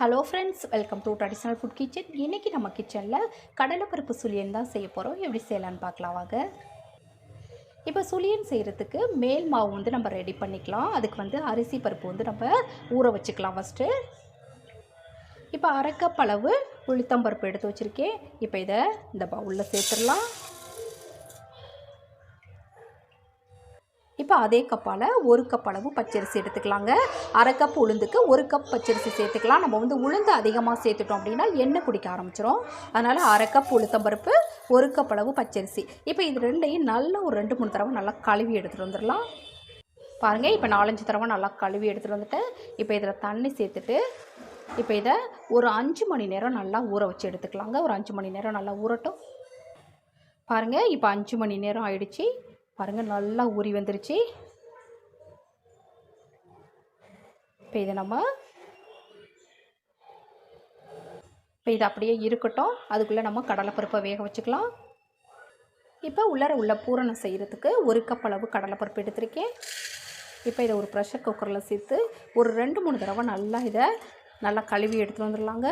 Hello friends welcome to traditional food kitchen இன்றைக்கி நம்ம கிச்சனில் கடலைப்பருப்பு சுழியன் தான் செய்ய போகிறோம் எப்படி செய்யலான்னு பார்க்கலாம் வாங்க. இப்போ சுழியன் செய்கிறதுக்கு மேல் மாவு வந்து நம்ம ரெடி பண்ணிக்கலாம். அதுக்கு வந்து அரிசி பருப்பு வந்து நம்ம ஊற வச்சுக்கலாம் ஃபஸ்ட்டு இப்போ அரைக்கப்பளவு உளுத்தம்பருப்பு எடுத்து வச்சுருக்கேன். இப்போ இதை இந்த பவுலில் சேர்த்துடலாம். இப்போ அதே கப்பால் ஒரு கப் அளவு பச்சரிசி எடுத்துக்கலாங்க. அரை கப் உளுந்துக்கு ஒரு கப் பச்சரிசி சேர்த்துக்கலாம். நம்ம வந்து உளுந்து அதிகமாக சேர்த்துட்டோம் அப்படின்னா எண்ணெய் குடிக்க ஆரம்பிச்சிடும் அதனால் அரை கப் உளுத்தம்பருப்பு ஒரு கப் அளவு பச்சரிசி. இப்போ இது ரெண்டையும் நல்லா ஒரு ரெண்டு மூணு தடவை நல்லா கழுவி எடுத்துகிட்டு வந்துடலாம். பாருங்கள் இப்போ நாலஞ்சு தடவை நல்லா கழுவி எடுத்துகிட்டு வந்துட்டேன். இப்போ இதில் தண்ணி சேர்த்துட்டு இப்போ இதை ஒரு அஞ்சு மணி நேரம் நல்லா ஊற வச்சு எடுத்துக்கலாங்க. ஒரு அஞ்சு மணி நேரம் நல்லா ஊறட்டும். பாருங்கள் இப்போ அஞ்சு மணி நேரம் ஆயிடுச்சு. பாருங்கள் நல்லா ஊறி வந்துருச்சு. இப்போ இதை நம்ம இப்போ இது அப்படியே இருக்கட்டும். அதுக்குள்ளே நம்ம கடலைப்பருப்பை வேக வச்சுக்கலாம். இப்போ உள்ளர உள்ள பூரணம் செய்கிறதுக்கு ஒரு கப் அளவு கடலைப்பருப்பு எடுத்திருக்கேன். இப்போ இதை ஒரு ப்ரெஷர் குக்கரில் சேர்த்து ஒரு ரெண்டு மூணு தடவை நல்லா இதை நல்லா கழுவி எடுத்துகிட்டு வந்துடலாங்க.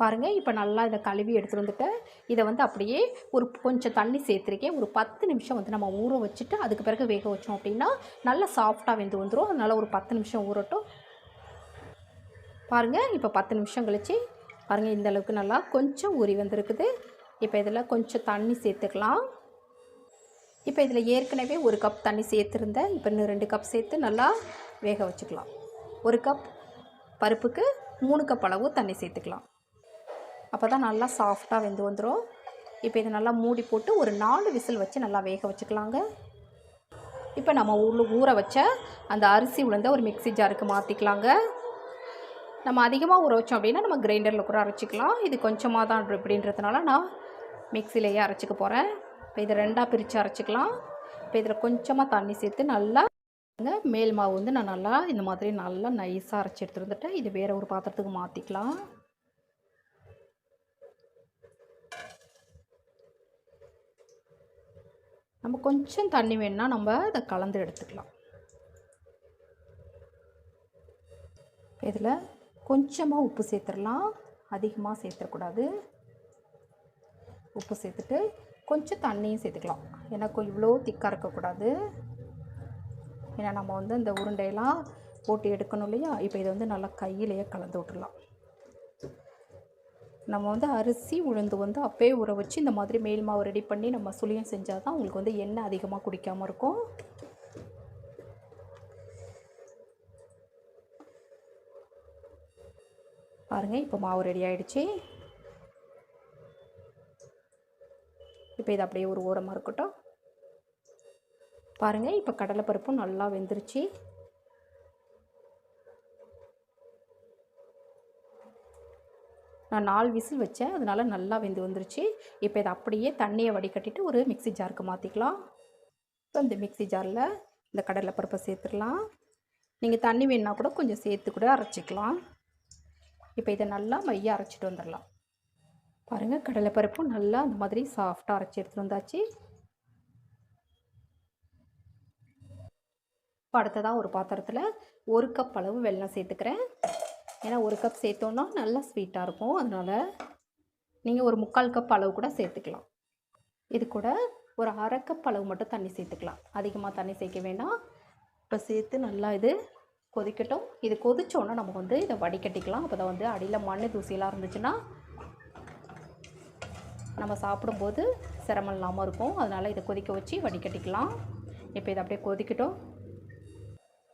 பாருங்கள் இப்போ நல்லா இதை கழுவி எடுத்துகிட்டு வந்துட்டேன். இதை வந்து அப்படியே ஒரு கொஞ்சம் தண்ணி சேர்த்துருக்கேன். ஒரு பத்து நிமிஷம் வந்து நம்ம ஊற வச்சுட்டு அதுக்கு பிறகு வேக வச்சோம் அப்படின்னா நல்லா சாஃப்டாக வெந்து வந்துடும் அதனால் ஒரு பத்து நிமிஷம் ஊறட்டும். பாருங்கள் இப்போ பத்து நிமிஷம் கழிச்சு பாருங்கள் இந்த அளவுக்கு நல்லா கொஞ்சம் ஊறி வந்திருக்குது. இப்போ இதில் கொஞ்சம் தண்ணி சேர்த்துக்கலாம். இப்போ இதில் ஏற்கனவே ஒரு கப் தண்ணி சேர்த்துருந்தேன். இப்போ இன்னும் ரெண்டு கப் சேர்த்து நல்லா வேக வச்சுக்கலாம். ஒரு கப் பருப்புக்கு மூணு கப் அளவு தண்ணி சேர்த்துக்கலாம். அப்போ தான் நல்லா சாஃப்டாக வெந்து வந்துடும் இப்போ இதை நல்லா மூடி போட்டு ஒரு நாலு விசில் வச்சு நல்லா வேக வச்சுக்கலாங்க. இப்போ நம்ம ஊரில் ஊற வச்ச அந்த அரிசி உளுந்த ஒரு மிக்சி ஜாருக்கு மாற்றிக்கலாங்க நம்ம அதிகமாக ஊற வச்சோம் அப்படின்னா நம்ம கிரைண்டரில் கூட அரைச்சிக்கலாம். இது கொஞ்சமாக தான் அப்படின்றதுனால நான் மிக்சிலேயே அரைச்சிக்க போகிறேன் இப்போ இதை ரெண்டாக பிரித்து அரைச்சிக்கலாம். இப்போ இதில் கொஞ்சமாக தண்ணி சேர்த்து நல்லா மேல் மாவு வந்து நான் நல்லா இந்த மாதிரி நல்லா நைஸாக அரைச்சி எடுத்துகிட்டு வந்துட்டேன். இது வேறு ஒரு பாத்திரத்துக்கு மாற்றிக்கலாம் நம்ம கொஞ்சம் தண்ணி வேணுன்னா நம்ம இதை கலந்து எடுத்துக்கலாம். இதில் கொஞ்சமாக உப்பு சேர்த்துடலாம். அதிகமாக சேர்த்துடக்கூடாது. உப்பு சேர்த்துட்டு கொஞ்சம் தண்ணியும் சேர்த்துக்கலாம். எனக்கு இவ்வளோ திக்காக இருக்கக்கூடாது. ஏன்னா நம்ம வந்து இந்த உருண்டையெல்லாம் போட்டு எடுக்கணும் இல்லையா? இப்போ இதை வந்து நல்லா கையிலேயே கலந்து விட்டுடலாம். நம்ம வந்து அரிசி உளுந்து வந்து அப்பயே ஊற வச்சு இந்த மாதிரி மேல் மாவு ரெடி பண்ணி நம்ம சுழியம் செஞ்சால் தான் உங்களுக்கு வந்து எண்ணெய் அதிகமாக குடிக்காமல் இருக்கும். பாருங்கள் இப்போ மாவு ரெடி ஆகிடுச்சு இப்போ இது அப்படியே ஒரு ஓரமாக இருக்கட்டும். பாருங்கள் இப்போ கடலைப்பருப்பும் நல்லா வெந்துருச்சு. நான் நாலு விசில் வச்சேன். அதனால் நல்லா வெந்து வந்துருச்சு. இப்போ இதை அப்படியே தண்ணியை வடிகட்டிட்டு ஒரு மிக்சி ஜாருக்கு மாற்றிக்கலாம் இப்போ இந்த மிக்சி ஜாரில் இந்த கடலைப்பருப்பை சேர்த்துடலாம். நீங்கள் தண்ணி வேணுன்னா கூட கொஞ்சம் சேர்த்து கூட அரைச்சிக்கலாம். இப்போ இதை நல்லா மைய அரைச்சிட்டு வந்துடலாம். பாருங்கள் கடலைப்பருப்பும் நல்லா அந்த மாதிரி சாஃப்டாக அரைச்சி எடுத்துகிட்டு வந்தாச்சு. இப்போ அடுத்ததாக ஒரு பாத்திரத்தில் ஒரு கப் அளவு வெல்லம் சேர்த்துக்கிறேன். ஏன்னா ஒரு கப் சேர்த்தோன்னா நல்லா ஸ்வீட்டாக இருக்கும். அதனால் நீங்கள் ஒரு முக்கால் கப் அளவு கூட சேர்த்துக்கலாம். இது கூட ஒரு அரை கப் அளவு மட்டும் தண்ணி சேர்த்துக்கலாம். அதிகமாக தண்ணி சேர்க்க வேண்டாம் இப்போ சேர்த்து நல்லா இது கொதிக்கட்டும். இது கொதிச்சோன்னா நம்ம வந்து இதை வடிகட்டிக்கலாம். அப்போ தான் வந்து அடியில் மண் தூசியெல்லாம் இருந்துச்சுன்னா நம்ம சாப்பிடும்போது சிரமம் இல்லாமல் இருக்கும். அதனால் இதை கொதிக்க வச்சு வடிகட்டிக்கலாம். இப்போ இதை அப்படியே கொதிக்கட்டும்.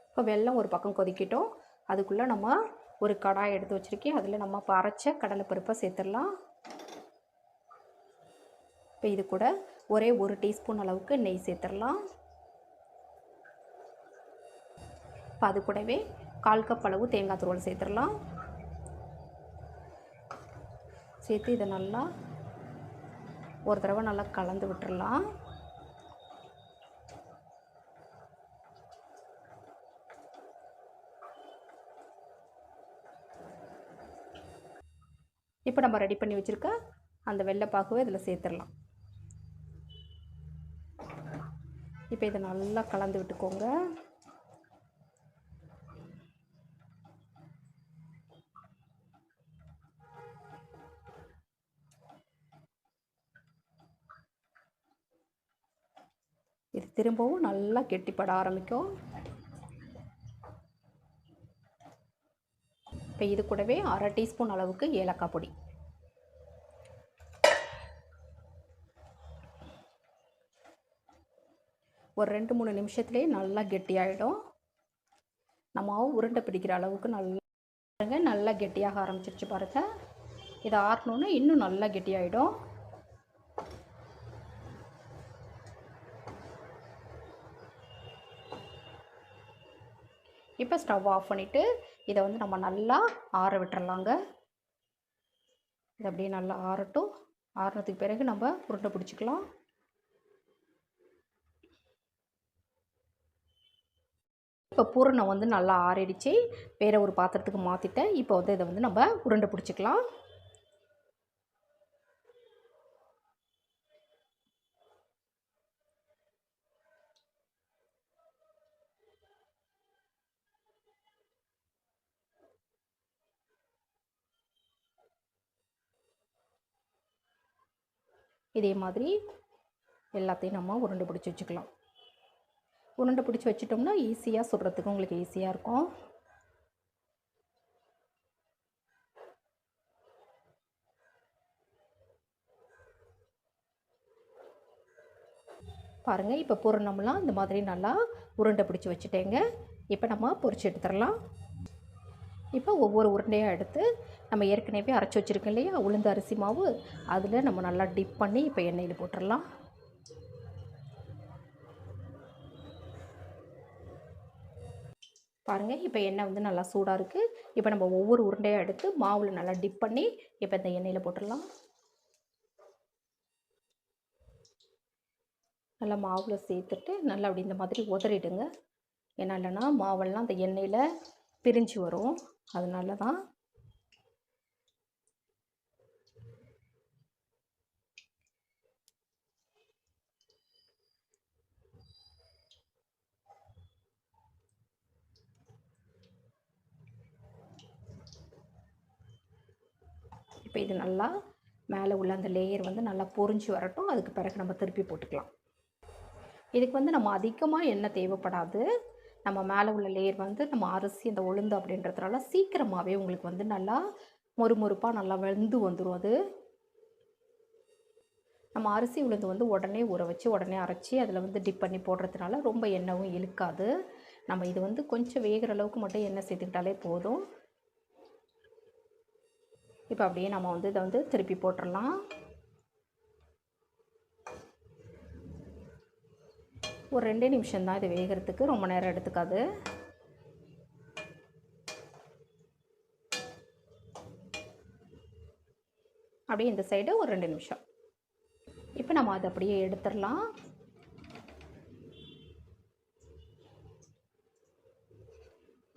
இப்போ வெள்ளம் ஒரு பக்கம் கொதிக்கட்டும். அதுக்குள்ளே நம்ம ஒரு கடாய் எடுத்து வச்சுருக்கேன். அதில் நம்ம இப்போ அரைச்ச கடலைப்பருப்பை சேர்த்துடலாம். இப்போ இது கூட ஒரே ஒரு டீஸ்பூன் அளவுக்கு நெய் சேர்த்துடலாம். இப்போ அது கூடவே கால் கப் அளவு தேங்காய் துருவல் சேர்த்துடலாம். சேர்த்து இதை நல்லா ஒரு தடவை நல்லா கலந்து விட்டுடலாம். இப்போ நம்ம ரெடி பண்ணி வச்சுருக்க அந்த வெள்ளைப்பாக்குவை இதில் சேர்த்துடலாம். இப்போ இதை நல்லா கலந்து விட்டுக்கோங்க. இது திரும்பவும் நல்லா கெட்டிப்பட ஆரம்பிக்கும். இப்போ இது கூடவே அரை டீஸ்பூன் அளவுக்கு ஏலக்காய் பொடி. ஒரு ரெண்டு மூணு நிமிஷத்துலேயே நல்லா கெட்டியாகிடும் நம்ம உருண்டை பிடிக்கிற அளவுக்கு நல்லா நல்லா கெட்டியாக ஆரம்பிச்சிருச்சு பாருங்கள் இதை ஆறணுன்னா இன்னும் நல்லா கெட்டியாகிடும் இப்போ ஸ்டவ் ஆஃப் பண்ணிவிட்டு இதை வந்து நம்ம நல்லா ஆற விட்டுறலாங்க. இது அப்படியே நல்லா ஆறட்டும். ஆறுனதுக்கு பிறகு நம்ம உருண்டை பிடிச்சிக்கலாம். இப்போ பூரணம் வந்து நல்லா ஆறிடுச்சு. வேறு ஒரு பாத்திரத்துக்கு மாற்றிட்டேன் இப்போ வந்து இதை வந்து நம்ம உருண்டை பிடிச்சிக்கலாம். இதே மாதிரி எல்லாத்தையும் நம்ம உருண்டை பிடிச்சி வச்சுக்கலாம். உருண்டை பிடிச்சி வச்சிட்டோம்னா ஈஸியாக சுடுறதுக்கு உங்களுக்கு ஈஸியாக இருக்கும். பாருங்கள் இப்போ பூரணம்லாம் இந்த மாதிரி நல்லா உருண்டை பிடிச்சி வச்சுட்டேங்க. இப்போ நம்ம பொரிச்சு எடுத்துடலாம். இப்போ ஒவ்வொரு உருண்டையாக எடுத்து நம்ம ஏற்கனவே அரைச்சி வச்சுருக்கோம் இல்லையா? உளுந்து அரிசி மாவு. அதில் நம்ம நல்லா டிப் பண்ணி இப்போ எண்ணெயில் போட்டுடலாம் பாருங்கள் இப்போ எண்ணெய் வந்து நல்லா சூடாக இருக்குது இப்போ நம்ம ஒவ்வொரு உருண்டையாக எடுத்து மாவில் நல்லா டிப் பண்ணி இப்போ இந்த எண்ணெயில் போட்டுடலாம் நல்லா மாவில் சேர்த்துட்டு நல்லா அப்படி இந்த மாதிரி உதறிடுங்க. ஏன்னா இல்லைன்னா மாவெல்லாம் அந்த எண்ணெயில் பிரிஞ்சு வரும். அதனால தான் இப்போ இது நல்லா மேலே உள்ள அந்த லேயர் வந்து நல்லா பொரிஞ்சு வரட்டும். அதுக்கு பிறகு நம்ம திருப்பி போட்டுக்கலாம். இதுக்கு வந்து நம்ம அதிகமாக எண்ணெய் தேவைப்படாது. நம்ம மேலே உள்ள லேயர் வந்து நம்ம அரிசி அந்த உளுந்து அப்படின்றதுனால சீக்கிரமாகவே உங்களுக்கு வந்து நல்லா மொறுமொறுப்பாக நல்லா வெந்து வந்துடும் அது. நம்ம அரிசி உளுந்து வந்து உடனே ஊற வச்சு உடனே அரைச்சி அதில் வந்து டிப் பண்ணி போடுறதுனால ரொம்ப எண்ணெயும் இழுக்காது. நம்ம இது வந்து கொஞ்சம் வேகிற அளவுக்கு மட்டும் எண்ணெய் சேர்த்துக்கிட்டாலே போதும். இப்போ அப்படியே நம்ம வந்து இதை வந்து திருப்பி போட்டுடலாம். ஒரு ரெண்டே நிமிஷம் தான் இது வேகிறதுக்கு ரொம்ப நேரம் எடுத்துக்காது. அப்படியே இந்த சைடு ஒரு ரெண்டு நிமிஷம். இப்போ நம்ம அதை அப்படியே எடுத்துடலாம்.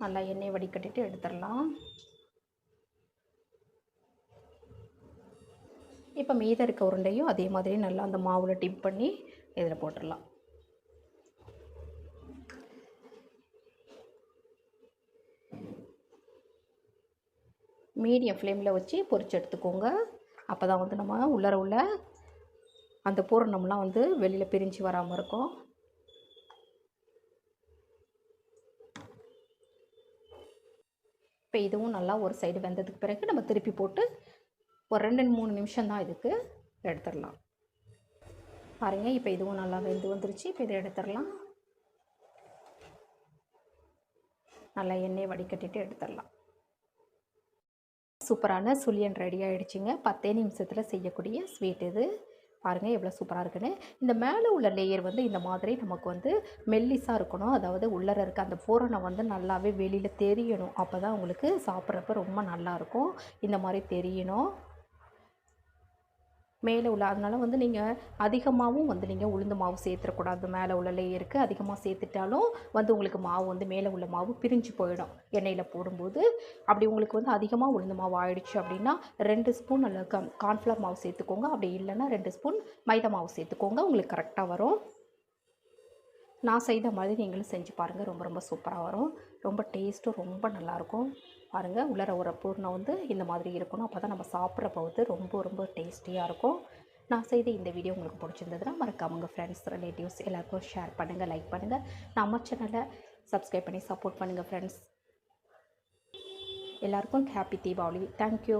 நல்லா எண்ணெய் வடிகட்டிட்டு எடுத்துடலாம். இப்போ மீதம் இருக்க உருண்டையும் அதே மாதிரி நல்லா அந்த மாவில் டிப் பண்ணி இதில் போட்டுடலாம். மீடியம் ஃப்ளேமில் வச்சு பொறிச்சு எடுத்துக்கோங்க. அப்போ தான் வந்து நம்ம உள்ளர உள்ள அந்த பூரணம்லாம் வந்து வெளியில் பிரிஞ்சு வராமல் இருக்கும். இப்போ இதுவும் நல்லா ஒரு சைடு வெந்ததுக்கு பிறகு நம்ம திருப்பி போட்டு ஒரு ரெண்டு மூணு நிமிஷம் தான் இதுக்கு எடுத்துடலாம். பாருங்கள் இப்போ இதுவும் நல்லா வெந்து வந்துருச்சு. இப்போ இதை எடுத்துடலாம். நல்லா எண்ணெய் வடிகட்டிட்டு எடுத்துடலாம். சூப்பரான சுழியன் ரெடி ஆகிடுச்சிங்க பத்தே நிமிஷத்தில் செய்யக்கூடிய ஸ்வீட் இது. பாருங்கள் எவ்வளோ சூப்பராக இருக்குன்னு. இந்த மேலே உள்ள லேயர் வந்து இந்த மாதிரி நமக்கு வந்து மெல்லிஸாக இருக்கணும். அதாவது உள்ளர இருக்க அந்த பூரணை வந்து நல்லாவே வெளியில் தெரியணும். அப்போ தான் உங்களுக்கு சாப்பிட்றப்ப ரொம்ப நல்லாயிருக்கும் இந்த மாதிரி தெரியணும். மேலே உள்ள அதனால் வந்து நீங்கள் அதிகமாகவும் வந்து நீங்கள் உளுந்து மாவு சேர்த்துடக்கூடாது மேலே உள்ள லேயருக்கு அதிகமாக சேர்த்துட்டாலும் வந்து உங்களுக்கு மாவு வந்து மேலே உள்ள மாவு பிரிஞ்சு போயிடும். எண்ணெயில் போடும்போது அப்படி உங்களுக்கு வந்து அதிகமாக உளுந்து மாவு ஆயிடுச்சு அப்படின்னா ரெண்டு ஸ்பூன் அல்ல கம் கார்ன்ஃப்ளவர் மாவு சேர்த்துக்கோங்க. அப்படி இல்லைன்னா ரெண்டு ஸ்பூன் மைதா மாவு சேர்த்துக்கோங்க. உங்களுக்கு கரெக்டாக வரும். நான் செய்த மாதிரி நீங்களும் செஞ்சு பாருங்கள் ரொம்ப ரொம்ப சூப்பராக வரும். ரொம்ப டேஸ்ட்டும் ரொம்ப நல்லாயிருக்கும் பாருங்கள் உள்ளர ஒரு பூர்ணம் வந்து இந்த மாதிரி இருக்கணும். அப்போ தான் நம்ம சாப்பிட்றப்ப வந்து ரொம்ப ரொம்ப டேஸ்டியாக இருக்கும். நான் செய்த இந்த வீடியோ உங்களுக்கு பிடிச்சிருந்ததுன்னா மறக்காம உங்கள் ஃப்ரெண்ட்ஸ் ரிலேட்டிவ்ஸ் எல்லாருக்கும் ஷேர் பண்ணுங்கள் லைக் பண்ணுங்கள் நம்ம சேனலை சப்ஸ்கிரைப் பண்ணி சப்போர்ட் பண்ணுங்கள் ஃப்ரெண்ட்ஸ் எல்லாருக்கும் ஹாப்பி தீபாவளி. தேங்க்யூ